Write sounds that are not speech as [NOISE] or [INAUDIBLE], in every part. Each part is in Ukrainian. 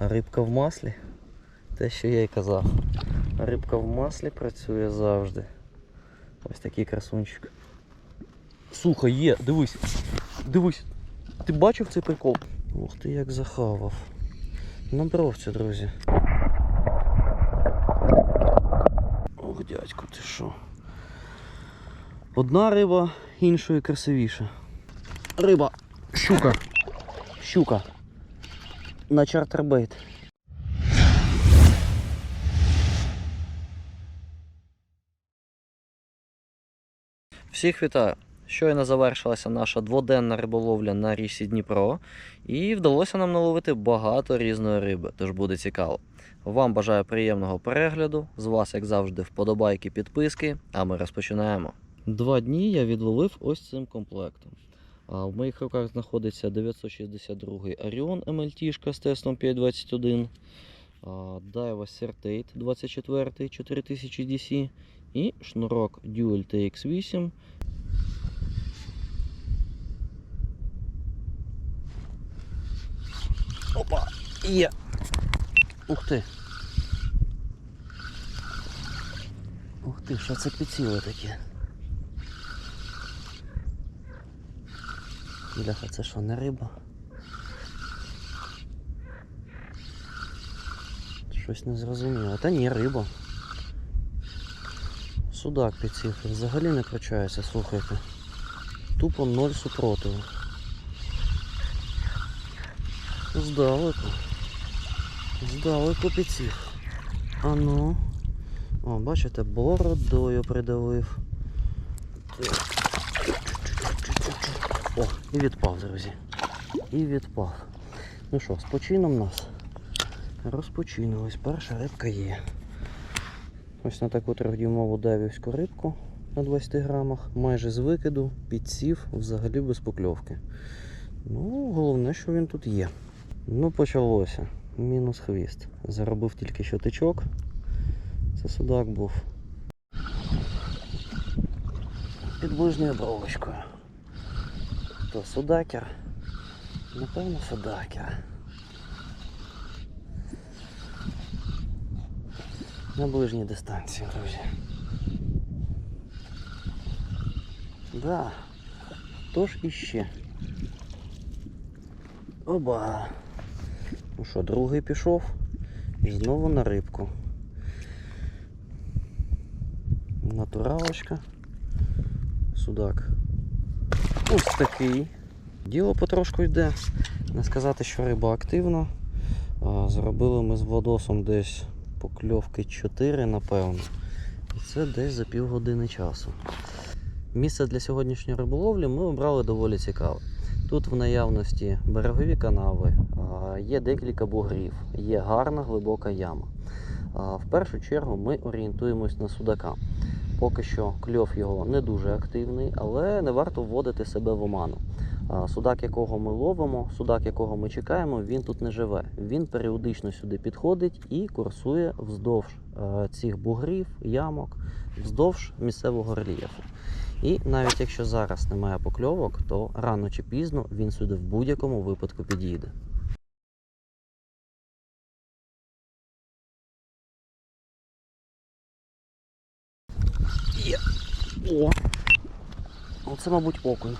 Рибка в маслі. Те, що я й казав. Рибка в маслі працює завжди. Ось такий красунчик. Сука, є, дивись. Дивись. Ти бачив цей прикол? Ух ти як захавав. На бровці, друзі. Ох, дядько, ти що? Одна риба іншої красивіша. Риба. Щука. Щука. На чартербейт. Всіх вітаю! Щойно завершилася наша дводенна риболовля на річці Дніпро, і вдалося нам наловити багато різної риби, тож буде цікаво. Вам бажаю приємного перегляду. З вас, як завжди, вподобайки, підписки, а ми розпочинаємо. Два дні я відловив ось цим комплектом. А в моїх руках знаходиться 962 Orion MLT з тестом 521, а, Daiwa Certate 24 4000 DC і шнурок Dual TX8 Опа! Є! Ух ти! Ух ти, що це підсіло таке? Бляха, це що, не риба? Щось не зрозуміло. Та ні, риба. Судак підсів. Взагалі не кручається, слухайте. Тупо ноль супротиву. Здалеку. Здалеку підсів. А ну. О, бачите, бородою придавив. Так. О, і відпав, друзі. І відпав. Ну що, з почином нас. Розпочинулось. Перша рибка є. Ось на таку трьохдюймову давівську рибку на 20 грамах. Майже з викиду, підсів, взагалі без покльовки. Ну, головне, що він тут є. Ну, почалося. Мінус хвіст. Заробив тільки що тичок. Це судак був. Під ближньою бровочкою. Хто судакер? Напевно, судакер. На ближній дистанції, друзі. Да. Тож іще. Оба. Ну що, другий пішов і знову на рибку. Натуралочка. Судак. Ось такий. Діло потрошку йде. Не сказати, що риба активна. Зробили ми з Владосом десь покльовки 4, напевно. І це десь за півгодини часу. Місце для сьогоднішньої риболовлі ми обрали доволі цікаве. Тут в наявності берегові канави, є декілька бугрів, є гарна глибока яма. В першу чергу ми орієнтуємось на судака. Поки що кльов його не дуже активний, але не варто вводити себе в оману. Судак, якого ми ловимо, судак, якого ми чекаємо, він тут не живе. Він періодично сюди підходить і курсує вздовж е, цих бугрів, ямок, вздовж місцевого рельєфу. І навіть якщо зараз немає покльовок, то рано чи пізно він сюди в будь-якому випадку підійде. О! Оце, мабуть, окунь.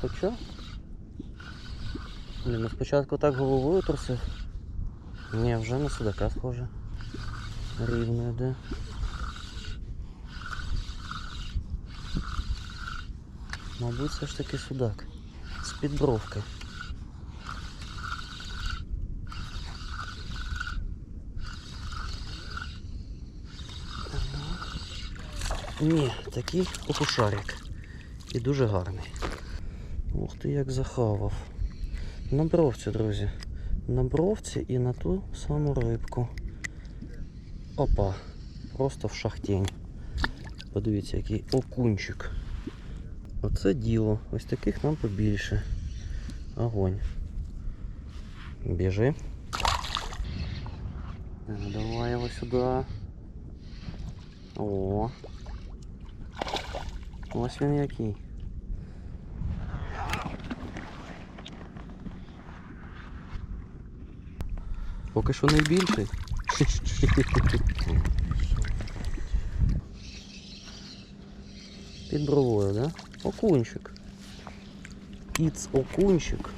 Хоча? Блін, ну спочатку так головою трусив. Ні, вже на судака схоже. Рівно йде. Мабуть, все ж таки судак. З підбровки. Ні, такий окушарик. І дуже гарний. Ух ти як захавав. На бровці, друзі. На бровці і на ту саму рибку. Опа. Просто в шахтень. Подивіться, який окунчик. Оце діло. Ось таких нам побільше. Огонь. Біжи. Давай його сюди. О. Ось він який. Поки що найбільший. Під бровою, да? Окунчик. Іц окунчик.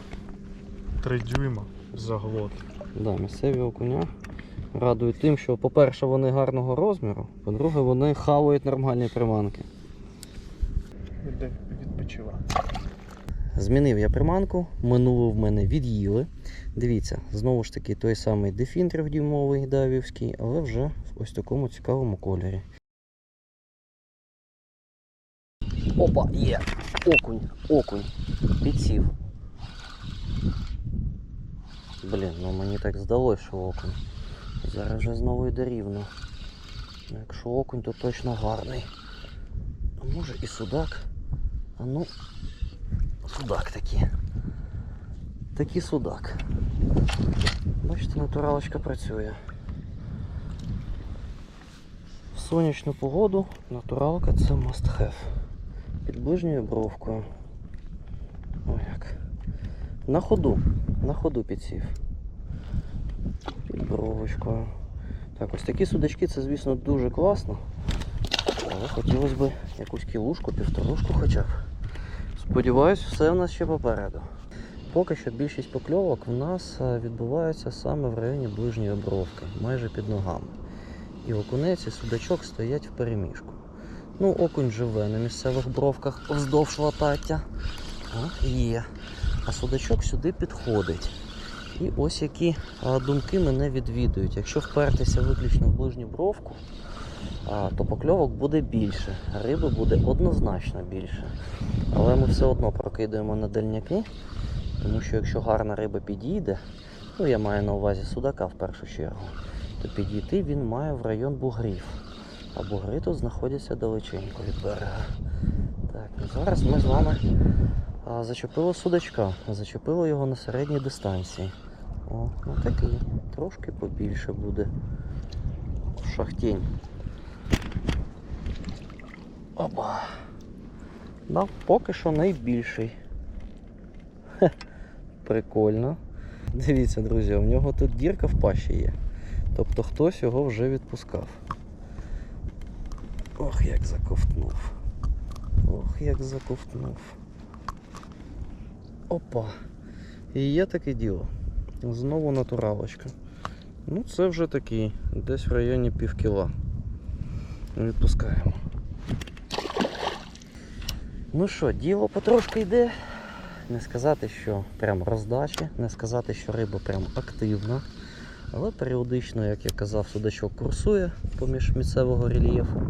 Три дюйма заглот. Да, місцеві окуня радують тим, що, по-перше, вони гарного розміру, по-друге, вони хавають нормальні приманки. Іде. Змінив я приманку, минулу в мене від'їли. Дивіться, знову ж таки той самий дефін 3-дюймовий давівський, але вже в ось такому цікавому кольорі. Опа, є! Окунь, окунь. Підсів. Блін, ну мені так здалось, що окунь. Зараз вже знову йде рівно. Якщо окунь, то точно гарний. А може і судак. Ну, Судак такий. Такий судак. Бачите, натуралочка працює. В сонячну погоду натуралка це must have. Під ближньою бровкою. О як. На ходу. На ходу підсів. Під бровочкою. Так, ось такі судачки це, звісно, дуже класно. Але хотілося б якусь кілушку, півторушку хоча б. Сподіваюсь, все в нас ще попереду. Поки що більшість покльовок в нас е, відбувається саме в районі ближньої бровки, майже під ногами. І окунець і судачок стоять в переміжку. Ну, окунь живе на місцевих бровках вздовж латаття. О, є. А судачок сюди підходить. І ось які думки мене відвідують. Якщо впертися виключно в ближню бровку, то покльовок буде більше, риби буде однозначно більше. Але ми все одно прокидаємо на дальняки, тому що якщо гарна риба підійде, ну я маю на увазі судака в першу чергу, то підійти він має в район бугрів. А бугри тут знаходяться далеченько від берега. Так, зараз ми з вами зачепили судачка, зачепили його на середній дистанції. О, ну такий, трошки побільше буде. Шахтінь. Опа. Да, поки що найбільший. Хе, прикольно. Дивіться, друзі, у нього тут дірка в пащі є. Тобто хтось його вже відпускав. Ох, як заковтнув. Ох, як заковтнув. Опа. І є таке діло. Знову натуралочка. Ну, це вже такий, десь в районі пів кіла. Відпускаємо. Ну що, діло потрошки йде. Не сказати, що прям роздачі, не сказати, що риба прям активна. Але періодично, як я казав, судачок курсує поміж місцевого рельєфу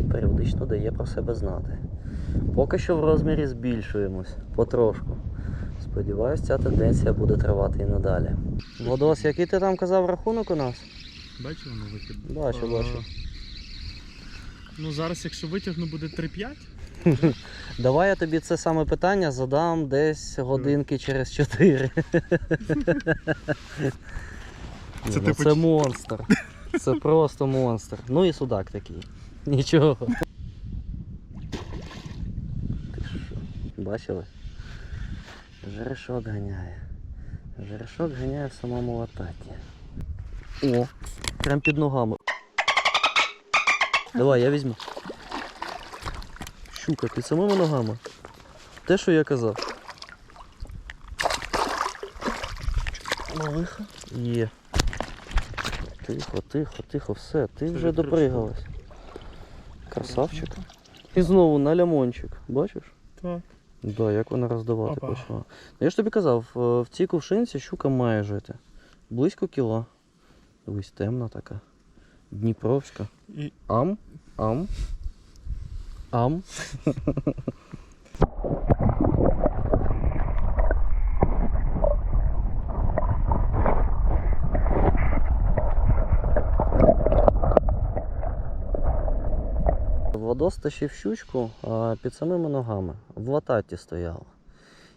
і періодично дає про себе знати. Поки що в розмірі збільшуємось потрошку. Сподіваюсь, ця тенденція буде тривати і надалі. Владос, який ти там казав рахунок у нас? Бачив на вихід? Бачу, Е, бачу. Ну зараз, якщо витягну, буде 3-5. [LAUGHS] Давай я тобі це саме питання задам десь годинки через 4. Це ну, типу це монстр. Це просто монстр. Ну і судак такий. Нічого. Ти що? Бачили? Жерешок ганяє. Жерешок ганяє в самому лататі. О, прям під ногами. Давай, я візьму. Щука, під самими ногами. Те, що я казав. Малиха. Є. Тихо, тихо, тихо, все, ти вже допригалась. Красавчик. І знову на лямончик, бачиш? Так. Да, як вона роздавати Опа. почала. Ну, Я ж тобі казав, в в цій кувшинці щука має жити. Близько кіла. Дивись, темна така. Дніпровська. І Ам, ам. Ам. Владос тащив щучку під самими ногами. В лататі стояла.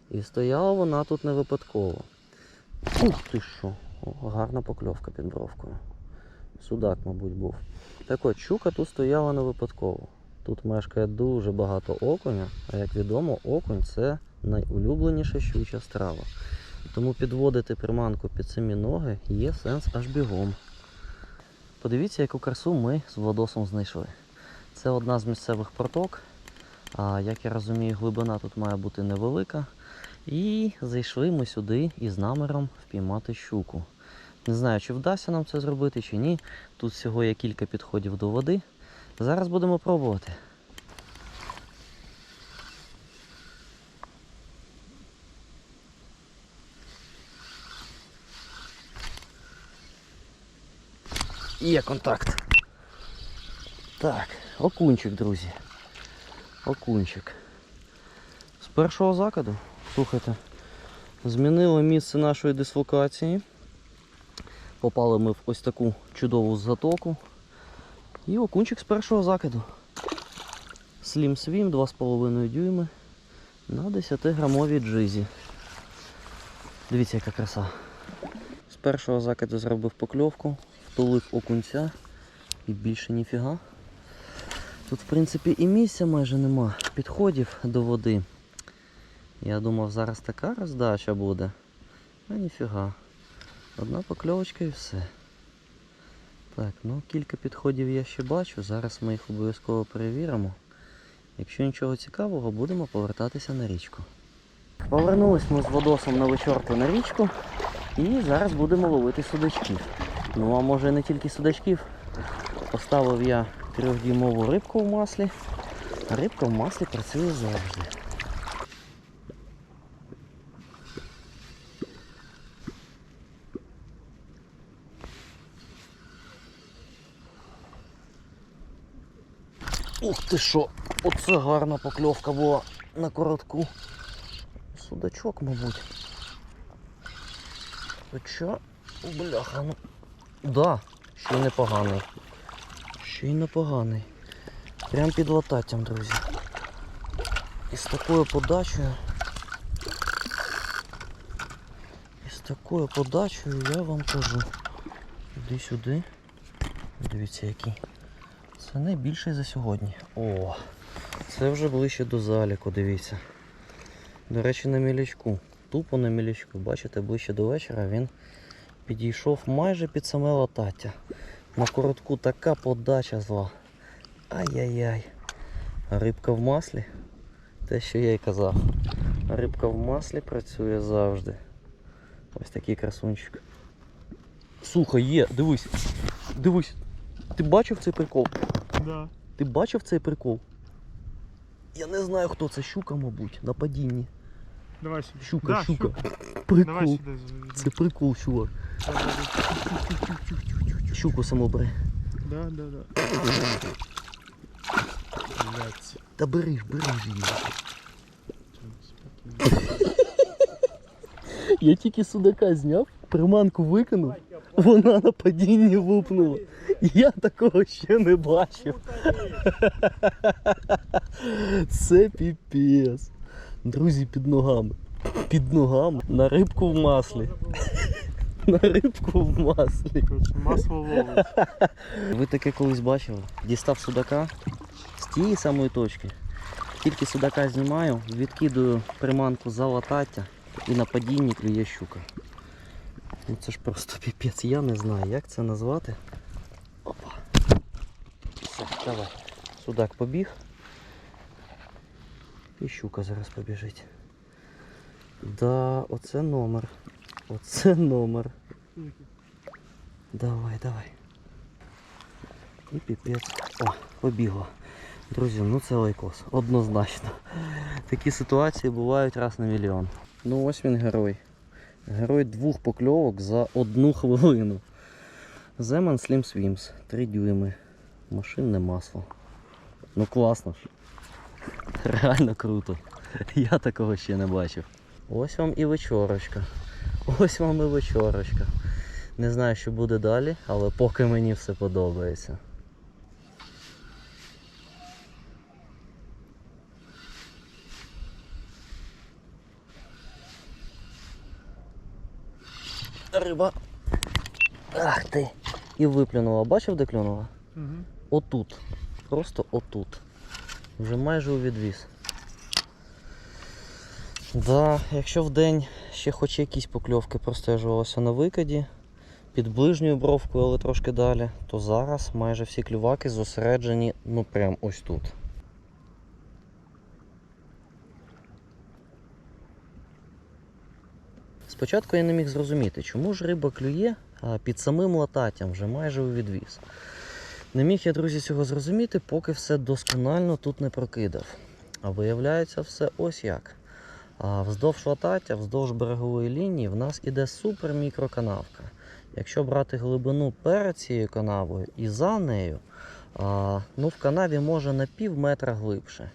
І стояла вона тут не випадково. Ух ти що! Гарна покльовка під бровкою. Судак, мабуть, був. Так от, щука тут стояла не випадково. Тут мешкає дуже багато окуня, а як відомо, окунь це найулюбленіша щуча страва. Тому підводити приманку під самі ноги є сенс аж бігом. Подивіться, яку красу ми з водосом знайшли. Це одна з місцевих проток. А як я розумію, глибина тут має бути невелика. І зайшли ми сюди із наміром впіймати щуку. Не знаю, чи вдасться нам це зробити, чи ні. Тут всього є кілька підходів до води. Зараз будемо пробувати. Є контакт. Так, окунчик, друзі. Окунчик. З першого закиду, слухайте, змінили місце нашої дислокації. Попали ми в ось таку чудову затоку. І окунчик з першого закиду. Slim Swim 2,5 дюйми на 10-грамовій джизі. Дивіться, яка краса. З першого закиду зробив покльовку, втулив окунця і більше ніфіга. Тут, в принципі, і місця майже нема, підходів до води. Я думав, зараз така роздача буде. А ніфіга. Одна покльовочка і все. Так, ну кілька підходів я ще бачу. Зараз ми їх обов'язково перевіримо. Якщо нічого цікавого, будемо повертатися на річку. Повернулись ми з водосом на вечорку на річку і зараз будемо ловити судачків. Ну а може не тільки судачків. Поставив я трьохдюймову рибку в маслі. Рибка в маслі працює завжди. Ух ти що! Оце гарна покльовка була на коротку. Судачок, мабуть. Хоча, бляха, ну. Да, ще й непоганий. Ще й непоганий. Прям під лататтям, друзі. І з такою подачею. І з такою подачею я вам кажу. Іди сюди. Дивіться який. Це найбільший за сьогодні. О, це вже ближче до заліку, дивіться. До речі, на мілячку. Тупо на мілячку. Бачите, ближче до вечора він підійшов майже під саме латаття. На коротку така подача зла. Ай-яй-яй. Рибка в маслі. Те, що я й казав. Рибка в маслі працює завжди. Ось такий красунчик. Слухай, є, дивись. Дивись. Ти бачив цей прикол? Да. Ти бачив цей прикол? Я не знаю, хто це. Щука, мабуть, на падінні. Давай сюди. Щука, да, щука. Давай Прикол. сюди. Це прикол, чувак. Щуку само бери. да. Да, да. Блядь. Та бери ж, бери ж її. Я тільки судака зняв, приманку викинув, вона на падінні вупнула. Я такого ще не бачив. Це піпець. Друзі, під ногами. Під ногами. На рибку в маслі. На рибку в маслі. Масло ловить. Ви таке колись бачили? Дістав судака з тієї самої точки. Тільки судака знімаю, відкидую приманку за латаття і на падінні клює щука. Ну це ж просто піпець, я не знаю, як це назвати. Опа. Все, давай. Судак побіг. І щука зараз побіжить. Да, оце номер. Оце номер. Давай, давай. І піпець. О, побігла. Друзі, ну це лайкос. Однозначно. Такі ситуації бувають раз на мільйон. Ну ось він герой. Герой двох покльовок за одну хвилину. Земан Slim Swims. 3 дюйми. Машинне масло. Ну класно. Реально круто. Я такого ще не бачив. Ось вам і вечорочка. Ось вам і вечорочка. Не знаю, що буде далі, але поки мені все подобається. Риба. Ах ти. І виплюнула. Бачив, де клюнула? Угу. Отут. Просто отут. Вже майже у відвіз. Да, якщо в день ще хоч якісь покльовки простежувалися на викиді під ближньою бровкою, але трошки далі, то зараз майже всі клюваки зосереджені ну прям ось тут. Спочатку я не міг зрозуміти, чому ж риба клює під самим лататтям вже майже у відвіз. Не міг я, друзі, цього зрозуміти, поки все досконально тут не прокидав. А виявляється, все ось як. А вздовж латаття, вздовж берегової лінії, в нас іде супер мікроканавка. Якщо брати глибину перед цією канавою і за нею, а, ну в канаві може на пів метра глибше.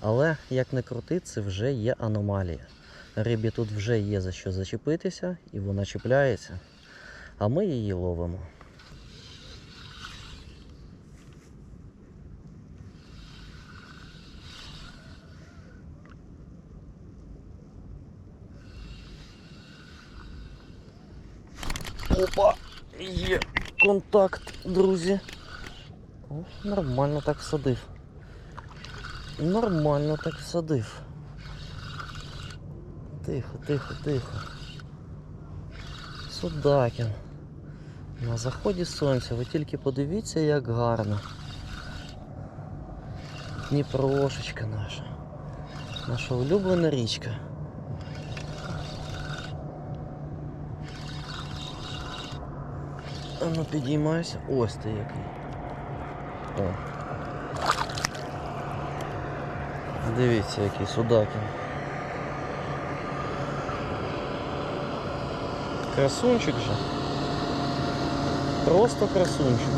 Але як не крути, це вже є аномалія. Рибі тут вже є за що зачепитися, і вона чіпляється. А ми її ловимо. Опа! Є контакт, друзі. О, нормально так всадив. Нормально так всадив. Тихо, тихо, тихо. Судакін. На заході сонця. Ви тільки подивіться, як гарно. Дніпрошечка наша. Наша улюблена річка. А ну підіймайся. Ось ти який. О. Дивіться, який судакін. Красунчик же. Просто красунчик.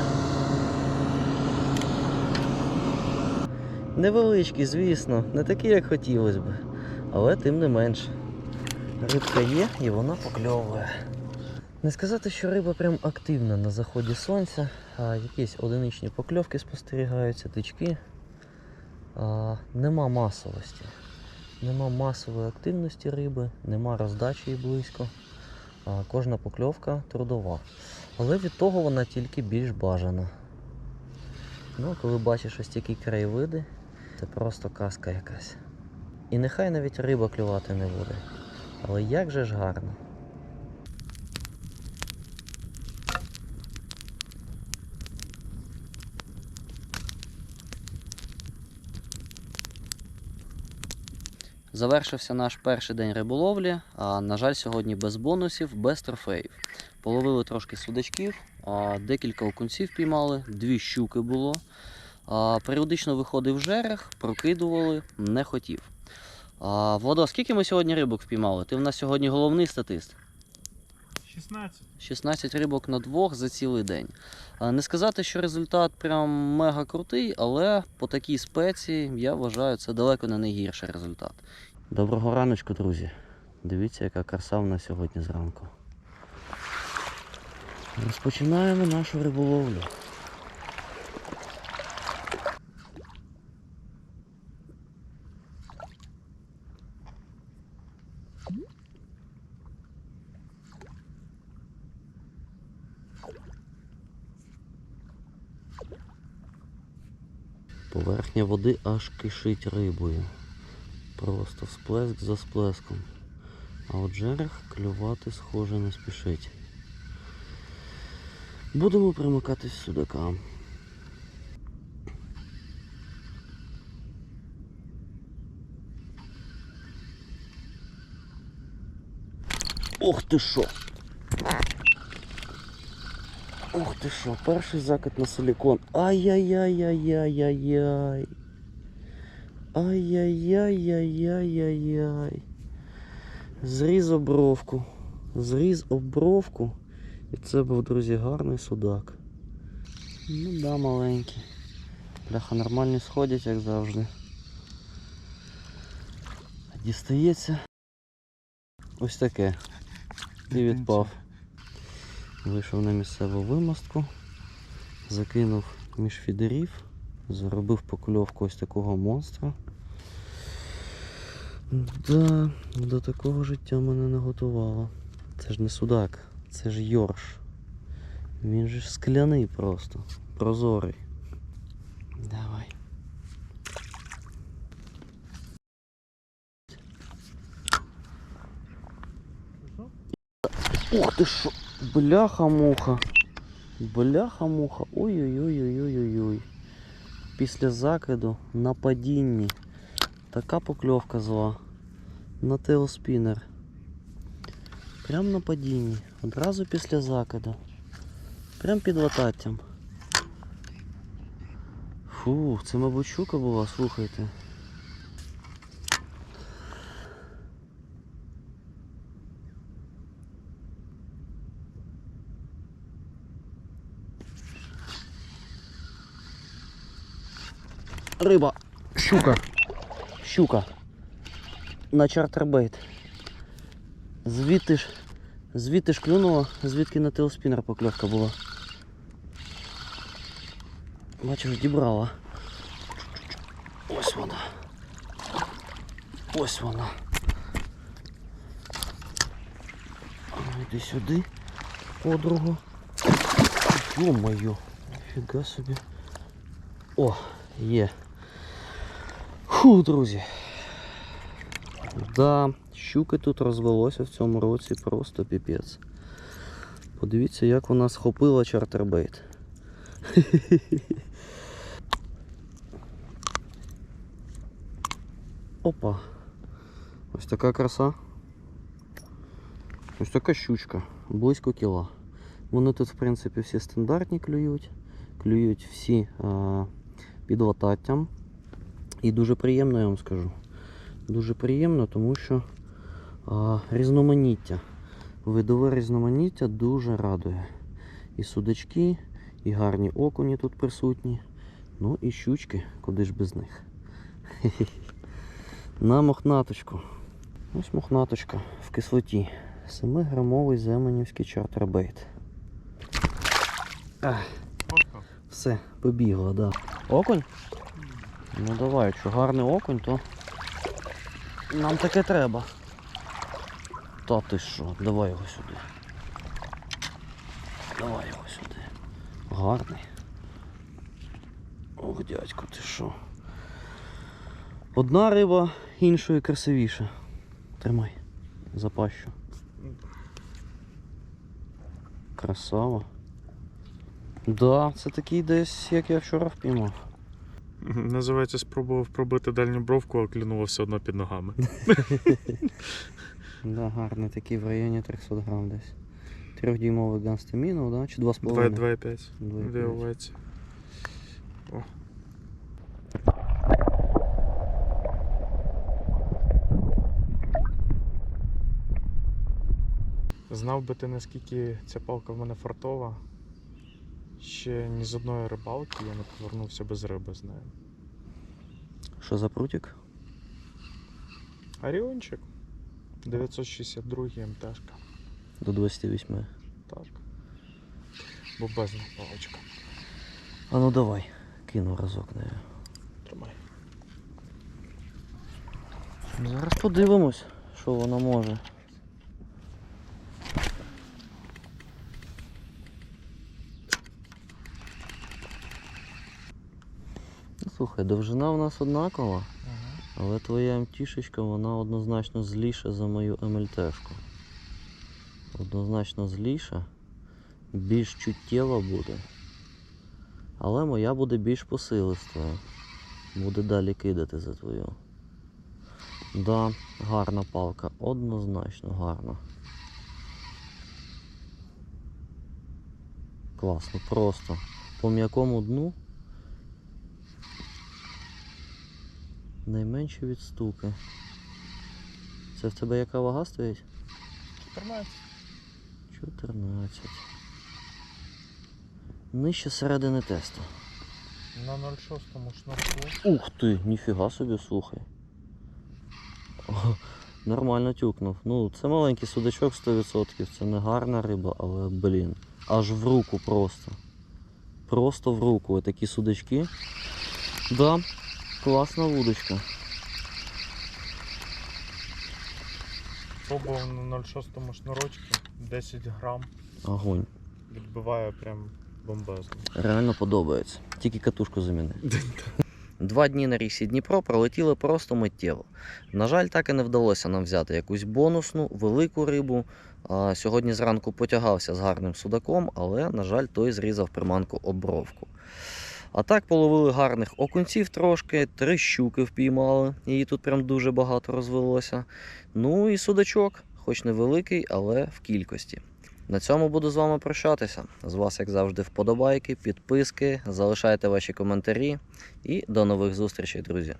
Невеличкий, звісно, не такий, як хотілося б. Але тим не менше. Рибка є і вона покльовує. Не сказати, що риба прям активна на заході сонця, а якісь одиничні покльовки спостерігаються, тички. А, нема масовості. Нема масової активності риби, нема роздачі її близько. Кожна покльовка трудова. Але від того вона тільки більш бажана. Ну, коли бачиш ось такі краєвиди, це просто казка якась. І нехай навіть риба клювати не буде. Але як же ж гарно. Завершився наш перший день риболовлі. А, на жаль, сьогодні без бонусів, без трофеїв. Половили трошки судачків, а, декілька окунців піймали, дві щуки було. А, періодично виходив жерех, прокидували, не хотів. А, Владо, скільки ми сьогодні рибок впіймали? Ти в нас сьогодні головний статист. 16. 16 рибок на двох за цілий день. Не сказати, що результат прям мега крутий, але по такій спеції я вважаю, це далеко не найгірший результат. Доброго раночку, друзі. Дивіться, яка краса в нас сьогодні зранку. Розпочинаємо нашу риболовлю. Поверхня води аж кишить рибою. Просто всплеск за сплеском. А от жерех клювати схоже не спішить. Будемо примикатись судакам. Ох ти що! Ух ти що, перший закид на силікон. Ай-яй-яй-яй-яй-яй-яй. Ай-яй-яй-яй-яй-яй-яй. Зріз обровку. Зріз обровку. І це був, друзі, гарний судак. Ну да, маленький. Бляха нормальні сходять, як завжди. Дістається ось таке. І відпав. Вийшов на місцеву вимостку, закинув між фідерів, заробив покльовку ось такого монстра. Да, до такого життя мене не готувало. Це ж не судак, це ж йорш. Він же ж скляний просто, прозорий. Давай. Ух ти що! Бляха-муха. Бляха-муха. Ой-ой-ой-ой-ой-ой. Після закиду на падінні. Така покльовка зла. На теоспінер. Прям на падінні. Одразу після закиду. Прям під лататтям. Фу, це мабуть щука була, слухайте. Риба. Щука. Щука. На чартербейт. Звідти ж. Звідти ж клюнула, звідки на теоспінер покльовка була. Бачиш, дібрала. Ось вона. Ось вона. Ну, Іди сюди, подругу. Ё-моё, ніфіга собі. О, є. Фу, друзі. Да, щуки тут розвелося в цьому році просто піпець. Подивіться, як вона схопила чартербейт. [LAUGHS] Опа. Ось така краса. Ось така щучка, близько кіла. Вони тут, в принципі, всі стандартні клюють. Клюють всі а, під лататтям. І дуже приємно, я вам скажу. Дуже приємно, тому що а, різноманіття. Видове різноманіття дуже радує. І судачки, і гарні окуні тут присутні. Ну і щучки, куди ж без них. [LAUGHS] На мохнаточку. Ось мохнаточка в кислоті. 7-грамовий земенівський чартербейт. Все, побігла, да. Окунь? Ну давай, якщо гарний окунь, то нам таке треба. Та ти що, давай його сюди. Давай його сюди. Гарний. Ох, дядько, ти що? Одна риба іншої красивіша. Тримай. Запащу. Красава. Да, це такий десь, як я вчора впіймав. Називається спробував пробити дальню бровку, а клюнуло все одно під ногами. [LAUGHS] Да, гарний такий в районі 300 грам десь. Трьохдюймовий ганстамінов, да? Чи 2,5? 2,5 2,5. виявляється. Знав би ти, наскільки ця палка в мене фартова. Ще ні з одної рибалки я не повернувся без риби з нею. Що за прутик? Аріончик 962 МТшка. До 28. Так. Бомбезна паличка. А ну давай, кину разок нею. Тримай. Зараз подивимось, що вона може. Слухай, довжина в нас однакова, але твоя МТшечка, вона однозначно зліша за мою МЛТшку. Однозначно зліша, більш чуттєва буде. Але моя буде більш посилистою. Буде далі кидати за твою. Да, гарна палка, однозначно гарна. Класно, просто. По м'якому дну найменші відступи. Це в тебе яка вага стоїть? 14. 14. Нижче середини тесту. На 0,6 шнурку. Ух ти, ніфіга собі, слухай. О, нормально тюкнув. Ну, це маленький судачок 100%, це не гарна риба, але, блін, аж в руку просто. Просто в руку. Такі судачки. Да, класна вудочка. Пробував на 0,6 шнурочку 10 грам. Огонь. Відбиває прям бомбезно. Реально подобається. Тільки катушку заміни. [LAUGHS] Два дні на річці Дніпро пролетіли просто миттєво. На жаль, так і не вдалося нам взяти якусь бонусну, велику рибу. Сьогодні зранку потягався з гарним судаком, але, на жаль, той зрізав приманку обровку. А так половили гарних окунців трошки, три щуки впіймали, її тут прям дуже багато розвелося. Ну і судачок, хоч невеликий, але в кількості. На цьому буду з вами прощатися. З вас, як завжди, вподобайки, підписки, залишайте ваші коментарі і до нових зустрічей, друзі.